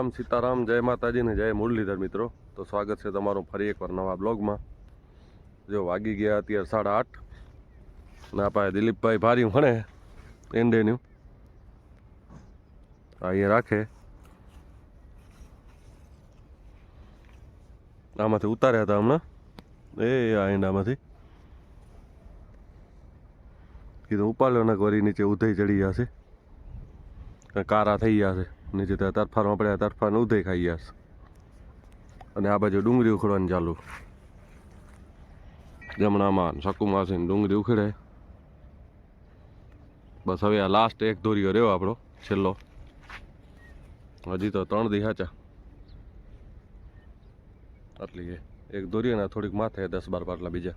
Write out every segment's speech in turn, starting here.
રામ રામ સીતારામ, જય માતાજી ને જય મુરલીધર મિત્રો. તો સ્વાગત છે તમારું ફરી એકવાર નવા બ્લોગમાં. જો વાગી ગયા અત્યારે સાડા આઠ ને આપણે દિલીપભાઈ ભારી ભણે એન્ડેન્યુ અહીંયા રાખે. આમાંથી ઉતાર્યા હતા હમણાં. એ, આ એંડામાંથી કીધું ઉપાડ્યો ને વળી નીચે ઉધઈ ચડી જશે કારા થઈ ગયા છે. નીચે ત્યાં તરફારમાં પડ્યા તરફાને ઉધઈ ખાઈ ગયા અને આ બાજુ ડુંગળી ઉખડવાની ચાલુ. જમણામાં શકુમાં ને ડુંગળી ઉખડે બસ હવે આ લાસ્ટ એક દોરીઓ રહ્યો આપણો, છેલ્લો. હજી તો ત્રણ દી હાચા. આટલી એક દોરી ને થોડીક માથે દસ બાર પાટલા બીજા.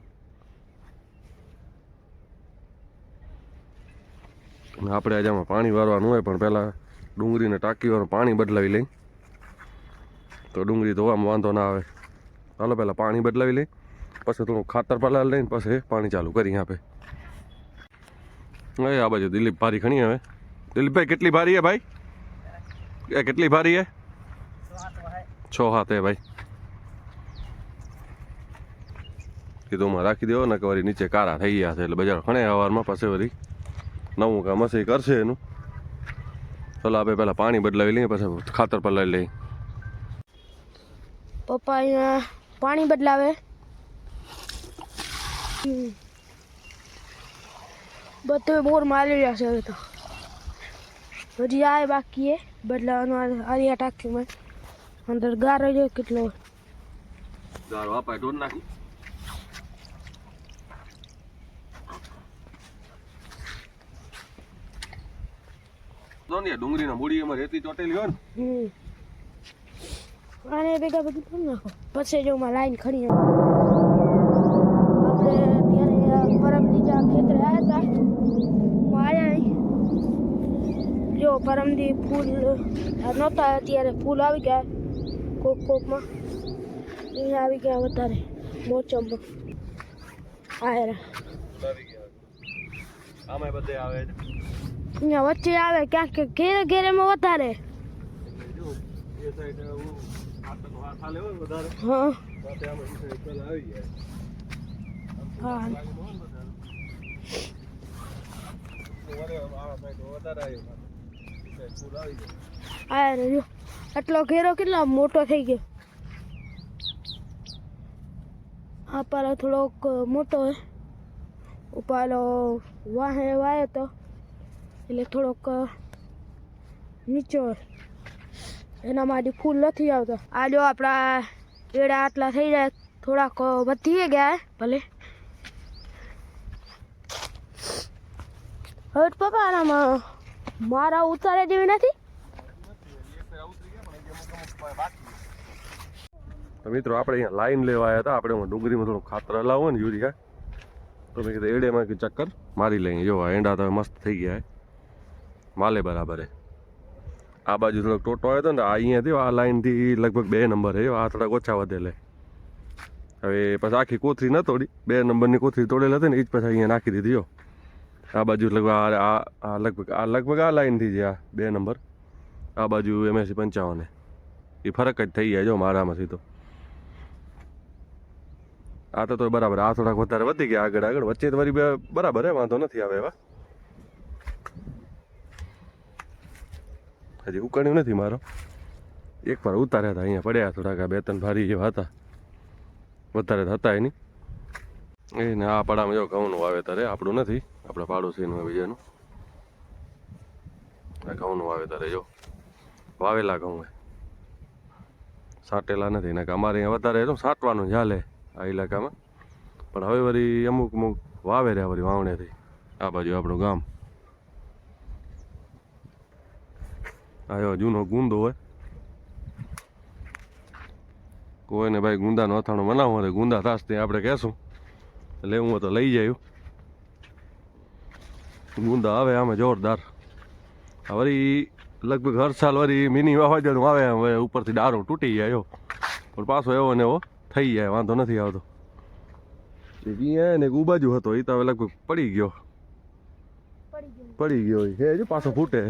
આપણે આજે પાણી વારવાનું હોય પણ પહેલાં ડુંગળીને ટાંકીવાનું પાણી બદલાવી લઈ. તો ડુંગળી ધોવામાં વાંધો ના આવે. ચાલો પહેલાં પાણી બદલાવી લઈ, પછી થોડું ખાતર પલાળ લઈને પછી પાણી ચાલુ કરી આપે. એ આ બાજુ દિલીપ ભારી ખણી હવે દિલીપભાઈ, કેટલી ભારી હે ભાઈ? એ કેટલી ભારી હે? છ હાથ હે ભાઈ. કીધું માં રાખી દેવો ને કે વળી નીચે કારા થઈ ગયા છે એટલે બજાર ખણે સવારમાં પછી વળી નવું કામ હશે કરશે એનું. ચાલો આપણે પહેલાં પાણી બદલાવી લઈએ પછી ખાતર પલાવી લઈએ. પપ્પા અહીંયા પાણી બદલાવે. બધું બોર મારી રહ્યા છે હવે તો. હજી આ બાકી એ બદલાવાનું આ- આરિયા ટાંકીમાં અંદર ગારો જો કેટલો. ગારો આપાય ઢોર નાખી. ને ડુંગળીના મૂડી એમાં રેતી ચોટેલી હોય ને. આને ભેગા બધું કરી નાખો. પછી જો માં લાઈન ખડી આપણે ત્યારે પરમ દીજા ખેતરે આવ્યા હતા હું આવ્યા. જો પરમદી ફૂલ નહોતા અત્યારે ફૂલ આવી ગયા. કોક કોકમાં. અહીંયા આવી ગયા વધારે. મોચમમાં આયરા આમાં બધે આવે છે. અહીંયા વચ્ચે આવે ક્યાંક ઘેરે ઘેરેમાં વધારે. હું. આટલો ઘેરો કેટલો મોટો થઈ ગયો. આ પાલો થોડોક મોટો ઉપાલો વાહે વાયો તો. એટલે થોડોક નીચો. હે. એના માટે ફૂલ નથી આવતો. આ જો આપણા એડા આટલા થઈ જાય, થોડાક વધી ગયા ભલે. હવે પપ્પા આનામાં મારા ઉતારે જેવી નથી? મિત્રો, આપણે અહીંયા લાઈન લેવા આવ્યા હતા. આપણે ડુંગળીમાં થોડું ખાતર હલાવો ને, યુરિયા. તો મેં કીધું એડેમાં ચક્કર મારી લઈએ. જો એંડા તો મસ્ત થઈ ગયા. માલે બરાબર આ બાજુ થોડોક ટોટો આવ્યો હતો ને આ અહીંયાથી આ લાઈનથી લગભગ બે નંબર હે આ થોડાક ઓછા વધેલે હવે પછી આખી કોથરી ન તોડી, બે નંબરની કોથરી તોડેલ હતી ને એ જ પછી અહીંયા નાખી દીધી આ બાજુ લગભગ આ, આ- લગભગ, આ લગભગ આ લાઈનથી છે આ બે નંબર આ બાજુ એમએસી પંચાવન એ ફરક જ થઈ જાય, જો મારામાંથી તો. આ તો બરાબર, આ થોડાક વધારે વધી ગયા આગળ આગળ, વચ્ચે તો વળી બરાબર હે, વાંધો નથી આવે એવા. હજી ઉકાણ્યું નથી મારો. એક વાર ઉતાર્યા હતા, અહીંયા પડ્યા થોડાક બે ત્રણ ભારી જેવા હતા. વધારે હતા એની એ ને આ પાડામાં જો ઘઉંનું વાવેતર હે, આપણું નથી, આપણા પાડોશીનું બીજાનું. આ ઘઉંનું વાવેતર જો. વાવેલા ઘઉં એ સાટેલા નથી ને અમારે અહીંયા વધારે તો સાટવાનું ચાલે આ ઇલાકામાં. પણ હવે વળી અમુક અમુક વાવે રહ્યા વળી વાવણેથી. આ બાજુ આપણું ગામ. આવ્યો જૂનો ગુંદો હોય. કોઈને ભાઈ ગુંદાનો અથાણું બનાવો તો ગુંદા થાસ તે આપણે કહેશું. લેવું હોય તો લઈ જાય. ગુંદા આવે આમે જોરદાર. વળી લગભગ હર સાલ વળી મિની વાવાઝોડું આવે હવે ઉપરથી ડારો તૂટી જાય પણ પાછો એવો ને એવો થઈ જાય વાંધો નથી આવતો. ને એક બાજુ હતો એ તો હવે લગભગ પડી ગયો. પડી ગયો. હે જો પાછો ફૂટે.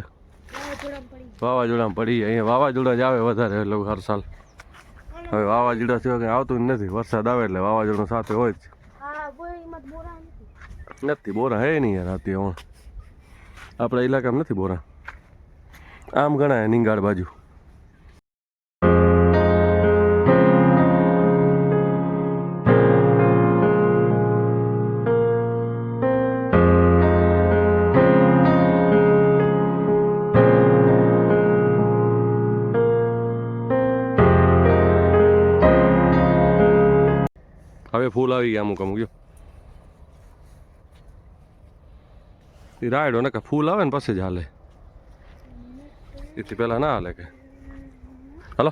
વાવાઝોડામાં પડી. અહીંયા વાવાઝોડા જ આવે વધારે એટલે હર સાલ. હવે વાવાઝોડા સિવાય કંઈ આવતું જ નથી. વરસાદ આવે એટલે વાવાઝોડું સાથે હોય જ. નથી. બોરા હે નહીં યાર આતી હું આપણા ઇલાકામાં નથી બોરા. આમ ગણાય નિંગાળ બાજુ. ફૂલ આવી ગયા અમુક અમુક જો. એ રાયડો ને કે ફૂલ આવે ને પછી જ હાલે. એથી પહેલાં ના હાલે કે. હાલો.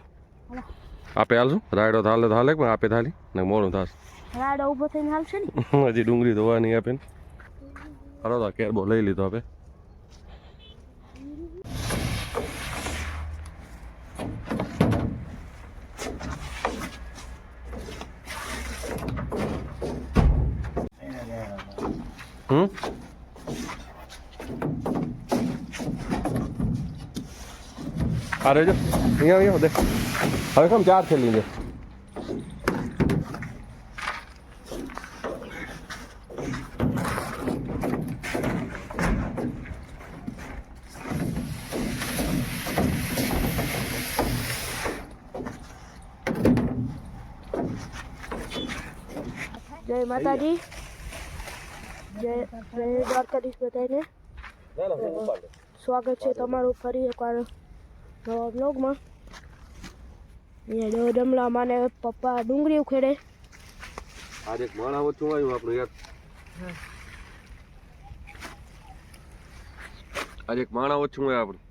આપે હાલશું. રાયડો હાલે તો હાલે પણ આપે થાલી. ને મોડું થાશે. રાયડો ઊભો થઈને હાલશે ને? હજી ડુંગળી ધોવાની આપે ને. હાલો તો કેરબો લઈ લીધો આપે. હમ? આ રહેજો. અહીંયા અહીંયા દે. હવે કેમ ચાર થેલી છે જય માતાજી. જય જય દ્વારકાધીશ બધાને સ્વાગત છે તમારું ફરી એકવાર નવા બ્લોગમાં અહીંયા ડમલા માને પપ્પા ડુંગળી ઉખેડે. આજે એક માણા ઓછું આવ્યું આપણું યાર આજે એક માણા ઓછું હોય આપણું.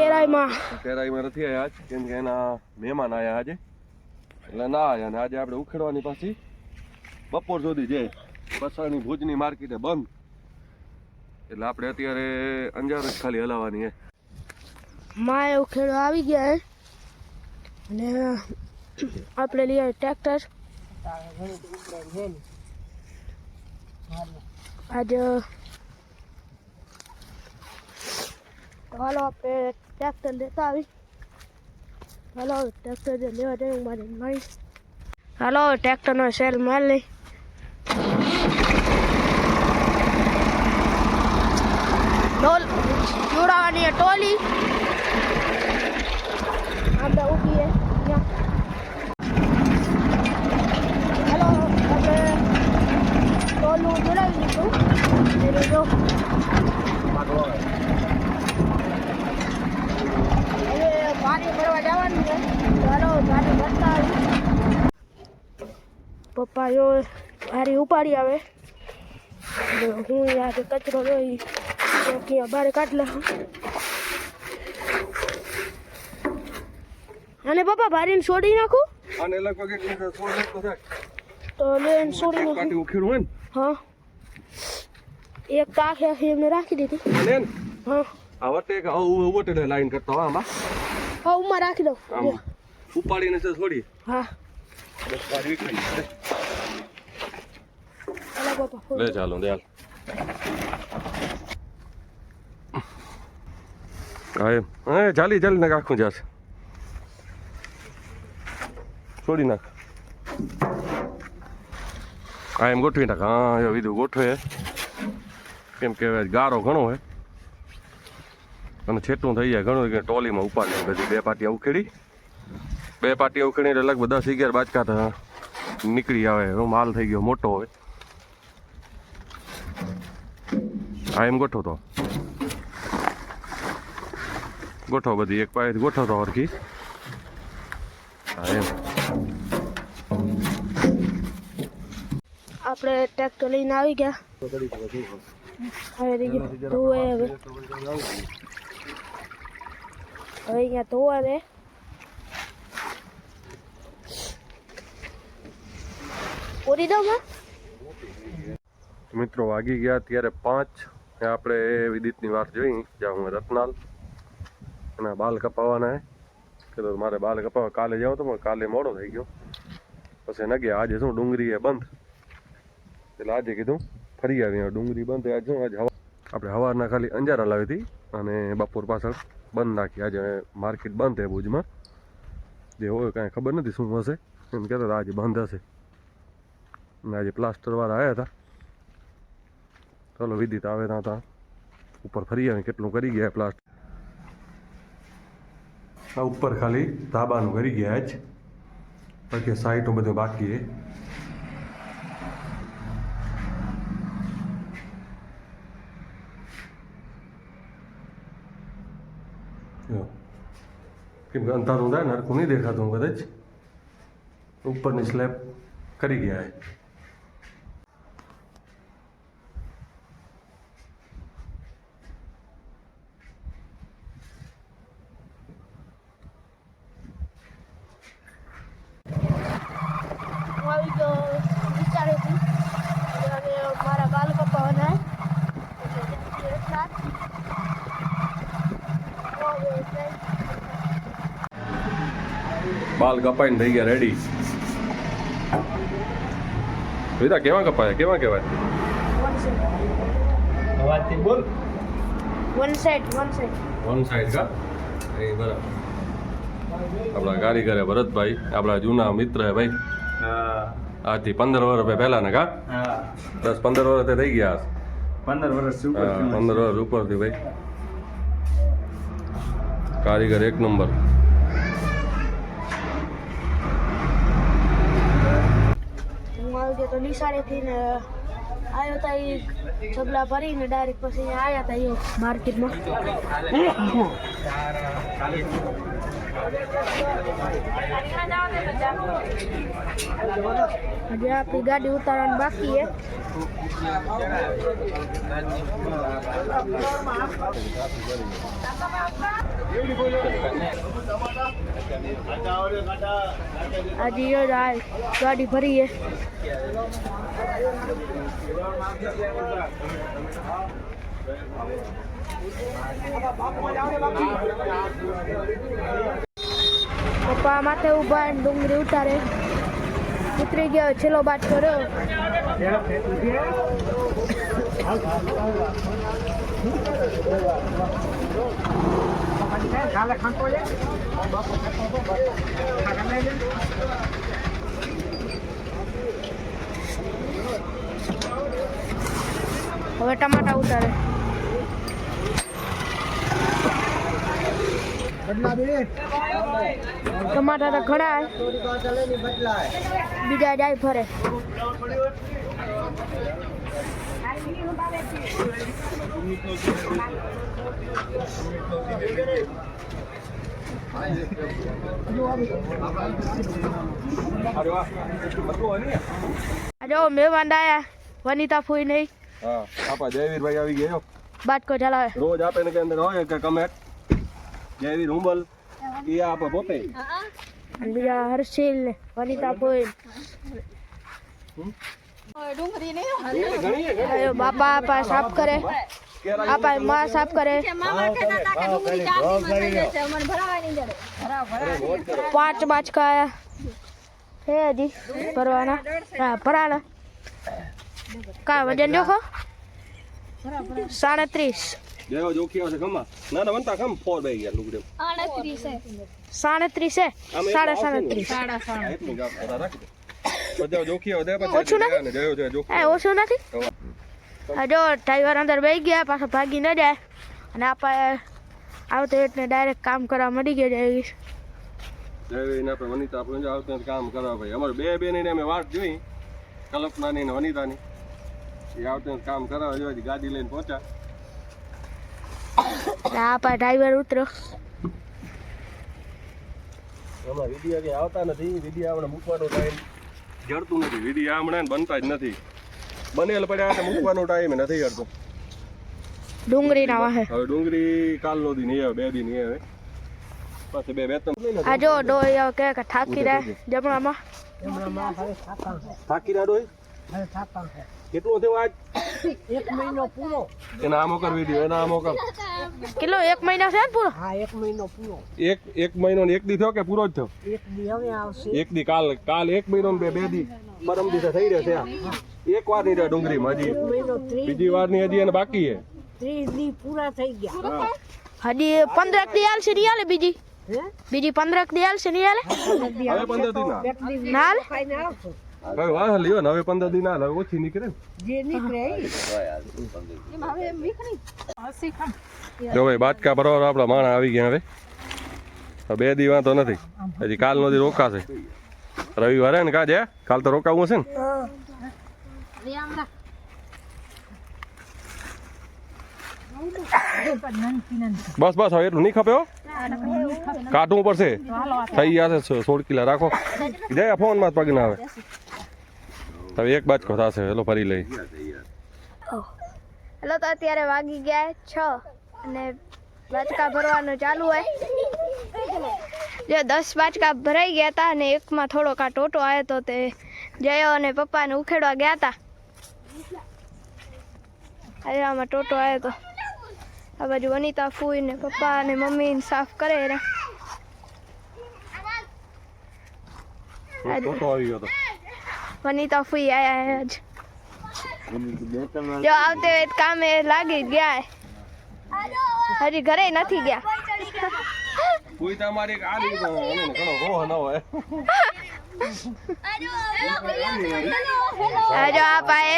કેરાઈમાં. કેરાઈમાં નથી આવ્યા આજ. કેમ કે એના મહેમાન આવ્યા આજે. એટલે ના આવ્યા અને આજે આપણે ઉખેડવાની પાછી. બપોર સુધી જે પસાણી ભુજની માર્કેટે બંધ. એટલે આપણે અત્યારે અંજાર જ ખાલી હલાવવાની છે માય ઉખેડો આવી ગયા અને આપણે લઈએ ટ્રેક્ટર આજે, હાલો આપણે ટ્રેક્ટર લેતા આવી. હાલો ટ્રેક્ટર લેવા જઈએ મારી મળી હાલો ટ્રેક્ટરનો સેલ માર લઈ. જોડાવાની છે ટોલી. આપણે ઊભી હાલો, આપણે ટોલું જોડાવી દીધું જો. હવે પાણી ભરવા જવાનું છે. ચાલો, પાણી ભરતા પપ્પા જો હારી ઉપાડી આવે. હું યાર કચરો જોઈ ક્યાં બારે કાઢ લઉં અને પપ્પા ભારીને છોડી નાખું? અને લગભગ એક મિનિટ છોડી તો થાય તો લઈને છોડી નાખું. કાટી ઉખેરું હોય ને? હા. એક તો આખી એમને રાખી દીધી. એને હા. આ વટે એક આવું લાઈન કરતો હા આમાં. હા ઉમાં રાખી દઉં. આમ ઉપાડીને છે છોડી હા. બસ પાછી ખાઈ લે ચાલો દે હાલ. હા, એમ. હા ચાલી ચાલી નાખ આખું જાશ છોડી નાખ. હા, એમ ગોઠવી નાખ. હા વિધું ગોઠવે. કેમ કે ગારો ઘણો હોય અને છેટું થઈ જાય ઘણું કે ટોલીમાં ઉપાડી પછી બે પાટિયા ઉખેડી. બે પાટિયા ઉખેડી એટલે લગભગ દસ, અગિયાર બાચકા થયા નીકળી આવે. એનો માલ થઈ ગયો મોટો હોય હા, એમ ગોઠવતો. ગોઠવો બધી એક પાયેથી ગોઠવતો હરખી. હા એમ. આપણે ટ્રેક્ટર લઈને આવી ગયા. હવે. ધોવે હવે હવે. અહીંયા ધોવા દે પૂરી દઉં મિત્રો વાગી ગયા ત્યારે પાંચ. આપણે એ વિદિતની વાત જોઈ જ્યાં હું રત્નાલ. એના બાલ કપાવવાના હે. તો મારે બાલ કપાવવા કાલે જાઉં તો પણ કાલે મોડો થઈ ગયો. પછી ન ગયા આજે શું ડુંગળી એ બંધ? એટલે આજે કીધું ફરી આવી ડુંગળી બંધ, આજે શું? આજે આપણે સવારના ખાલી અંજારા લાવી હતી અને બપોર પાછળ બંધ નાખી. આજે માર્કેટ બંધ છે ભુજમાં. જે હોય કાંઈ ખબર નથી શું હશે. એમ કહેતા હતા, આજે બંધ હશે. અને આજે પ્લાસ્ટરવાળા આવ્યા હતા. ચાલો વિદિત આવે ત્યાં હતા. ઉપર ફરી આવે કેટલું કરી ગયા પ્લાસ્ટર. આ ઉપર ખાલી ધાબાનું કરી ગયા જ. બાકી સાઈટો બધું બાકી છે. કેમ કે અંધારું થાય ને હરખું નહીં દેખાતું કદાચ. ઉપરની સ્લેબ કરી ગયા છે હું આવી ગયો વિચારે છું અને મારા બાલ કપાવાના એટલે એટલા જ. હવે એટલે બાલ કપાઈને થઈ ગયા રેડી વિદા કેવા કપાય? કેવા કહેવાય? અવાજથી બોલ. વન સાઈડ કા? એ બરાબર. આપણા કારીગર ભરતભાઈ આપણા જૂના મિત્ર હે ભાઈ. હા. આજથી પંદર વર્ષ પહેલાના કા? દસ પંદર વર્ષ થઈ ગયા પંદર વર્ષ પંદર વર્ષ ઉપરથી ભાઈ. કારીગર એક નંબર. ગયો તો નિશાળેથી ને આવ્યો તા એ ચગલા ભરીને ડાયરેક્ટ પછી આવ્યા તા એ માર્કેટમાં. હજી આપણી ગાડી ઉતારવાની બાકી છે. આજે એ જ ગાડી ભરી છે પપ્પા માથે ઊભા ને ડુંગળી ઉતારે. ઉતરી ગયો, છેલ્લો બાદ કર્યો. હવે ટમાટા ઉતારે ટમાટા તો ઘણા હે. બીજા જાય ફરે આ જો મહેમાન આયા વનિતા ફૂઈ નહીં. હા આપા જયવીરભાઈ આવી ગયો બાટકો ચલાવે રોજ આપે ને કે અંદર હોય કે કમેન્ટ જયવીર હુંબલ એ આપે પોતે. બીજા હર્ષિલ ને વનિતા ફૂઈ. ઘણી નહીં બાપા આપા સાફ કરે. આપા માં સાફ કરે. પાંચ બાચકા આયા હે હજી ભરવાના. હા ભરાના કા વજન જોખો? સાડત્રીસ. સાડત્રીસ સાડા સાડત્રીસ. ઓછું નથી? જો ડ્રાઈવર અંદર બે ગયા પાછો ભાગી ન જાય. અને આપણે આવતો એટલે ડાયરેક્ટ કામ કરવા મળી ગયા જાય જયવીર આપણે વનિતા આપણે આવતા કામ કરવા ભાઈ. અમારે બે બે અમે વાટ જોઈ. કલ્પનાની ને વનિતાની. એ આવતા કામ કરાવવા જોઈએ ગાડી લઈને પહોંચ્યા. અને આપા ડ્રાઈવર ઉતરો. વિડીયા આવતા નથી. વિડીયા હમણાં મૂકવાનો ટાઈમ જડતું નથી. વિડીયા હમણાં બનતા જ નથી. બનેલ પડ્યા મૂકવાનો ટાઈમ નથી અડતો ડુંગળી ના વાહે. હવે ડુંગળી કાલનો દી નહીં આવે બે દી નહીં આવે પાછી બે બે ત્રણ આ જો ડોય આવે કે થાકી રહે જમણામાં. થાકી રહે ડોય કેટલું થયું આજ? એક મહિનો પૂરો. એના આમો કર વિડિયો એના આમો કર. કેટલો એક મહિના છે ને પૂરો? હા એક મહિનો પૂરો. એક એક મહિનો ને એક દી થયો કે પૂરો જ થયો? એક દી હવે આવશે. એક દી કાલ કાલ એક મહિનો ને બે બે દી. પરમ દી થઈ રહ્યો છે એક વાર નહીં રહ્યા ડુંગળીમાં હજી. બીજી વારની હજી એને બાકી છે. ત્રીસ દી પૂરા થઈ ગયા. હજી પંદર દી હાલશે નહીં આલે બીજી? બીજી પંદરક દી હાલશે નહીં આલે પંદર ના. ના હાલે હવે વાહ લ્યો ને હવે પંદર દિન ના હવે ઓછી નીકળે. જે નીકળે જો ભાઈ બાટકા ભરવા આપણા માણા આવી ગયા હવે. બે દી વાંધો નથી. હજી કાલનો દી રોકાશે. રવિવારે ને કાજે કાલ તો રોકાવું હશે ને? બસ બસ હવે એટલું નહીં ખપે કાઢવું પડશે. થઈ ગયા છે સોળ કિલા રાખો. જાય ફોનમાં જ પગ ના આવે. હવે એક બાજકો થશે. હેલો ફરી લઈ. હેલો તો અત્યારે વાગી ગયા છ અને બાચકા ભરવાનું ચાલુ હોય. જે દસ બાચકા ભરાઈ ગયા હતા અને એકમાં થોડોક આ ટોટો આવ્યો તો તે જયો અને પપ્પાને ઉખેડવા ગયા હતા. આજે આમાં ટોટો આવ્યો તો આ બાજુ વનિતા ફૂઈ ને પપ્પા અને મમ્મી સાફ કરે એને ટોટો આવી ગયો તો. વનિતા ફૂઈ આયા આજ જો આવતે વેત કામે લાગી ગયા. હજી ઘરે નથી ગયા કોઈ તમારી તો એને ઘણો રોહ ન હોય આ જો આ પાએ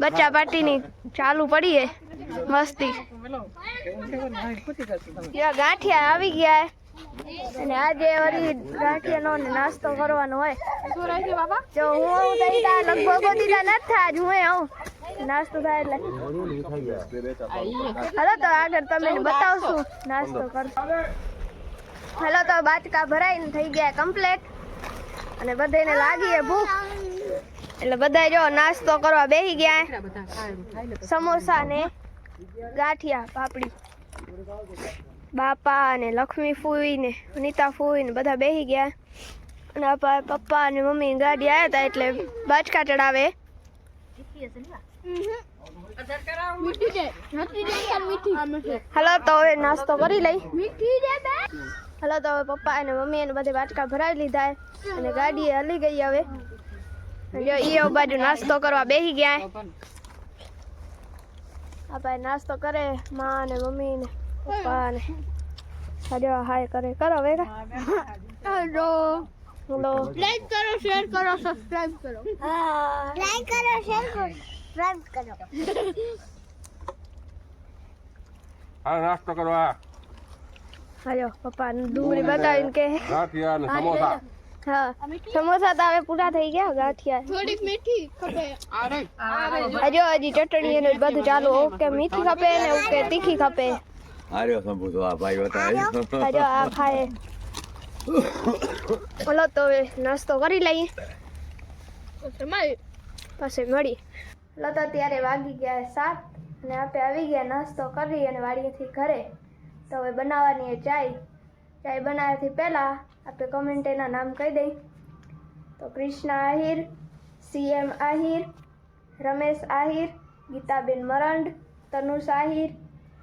બચ્ચા પાટીની ચાલુ પડી હે મસ્તી ગાંઠિયા આવી ગયા અને આજે વળી ગાંઠિયાનો ને નાસ્તો કરવાનો હોય. જો હું આવું તો ઈતા લગભગ થાય આજ હું આવું. નાસ્તો થાય એટલે. હાલો તો આગળ તમને બતાવશું. નાસ્તો કરશું. હાલો તો બાચકા ભરાઈને થઈ ગયા કમ્પ્લેટ અને બધાને લાગી ભૂખ. એટલે બધા જો નાસ્તો કરવા બેસી ગયા. સમોસા ને ગાંઠિયા પાપડી. બાપા અને લક્ષ્મી ફૂઈને, અનિતા નીતા ફૂઈ ને બધા બેસી ગયા. અને આ પપ્પા અને મમ્મી ગાડી આવ્યા હતા એટલે બાચકા ચડાવે. હલો, તો હવે નાસ્તો કરી લઈ. હલો, તો હવે પપ્પા અને મમ્મી એને બધે બાટકા ભરાવી લીધા અને ગાડી હલી ગઈ હવે. જો એ બાજુ નાસ્તો કરવા બેસી ગયા આપણે નાસ્તો કરે, માં અને મમ્મી ને પપ્પા ને હજો હાય કરે કરો વેગા હેલો હેલો લાઈક કરો શેર કરો સબસ્ક્રાઇબ કરો લાઈક કરો શેર કરો સબસ્ક્રાઇબ કરો હા નાસ્તો કરવા હાલો પપ્પા ડુંગળી બતાવીને કે ગાંઠિયા ને સમોસા હા સમોસા તો હવે પૂરા થઈ ગયા ગાંઠિયા થોડીક મીઠી ખપે હજો હજી ચટણી ને બધું ચાલુ ઓકે મીઠી ખપે ને ઓકે તીખી ખપે આર્યો સંભૂતો આ ભાઈ બતાવ્યો હજો આ ખાય બોલો તો નાસ્તો કરી લઈએ તમારી પછી મળી લો તો ત્યારે વાગી ગયા સાત અને આપણે આવી ગયા નાસ્તો કરી અને વાડીએથી ઘરે તો હવે બનાવવાની ચાય ચાય બનાવવાથી પહેલાં આપણે કમેન્ટ એના નામ કહી દઈ તો કૃષ્ણા આહિર સીએમ આહિર રમેશ આહિર ગીતાબેન મરંડ તનુષ આહિર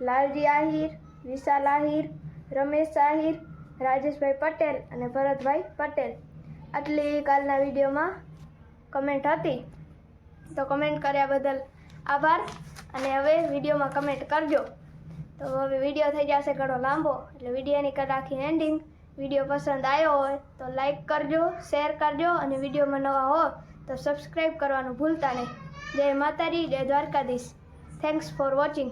લાલજી આહિર વિશાલ આહિર, રમેશ આહિર, રાજેશભાઈ પટેલ અને ભરતભાઈ પટેલ. આટલી કાલના વિડીયોમાં કમેન્ટ હતી. તો કમેન્ટ કર્યા બદલ આભાર અને હવે વિડીયોમાં કમેન્ટ કરજો. તો હવે વીડિયો થઈ જશે ઘણો લાંબો, એટલે વિડીયોની રાખી એન્ડિંગ વીડિયો પસંદ આવ્યો હોય તો લાઈક કરજો શેર કરજો અને વિડીયોમાં નવા હો તો સબસ્ક્રાઈબ કરવાનું ભૂલતા નહીં. જય માતાજી જય દ્વારકાધીશ. Thanks for watching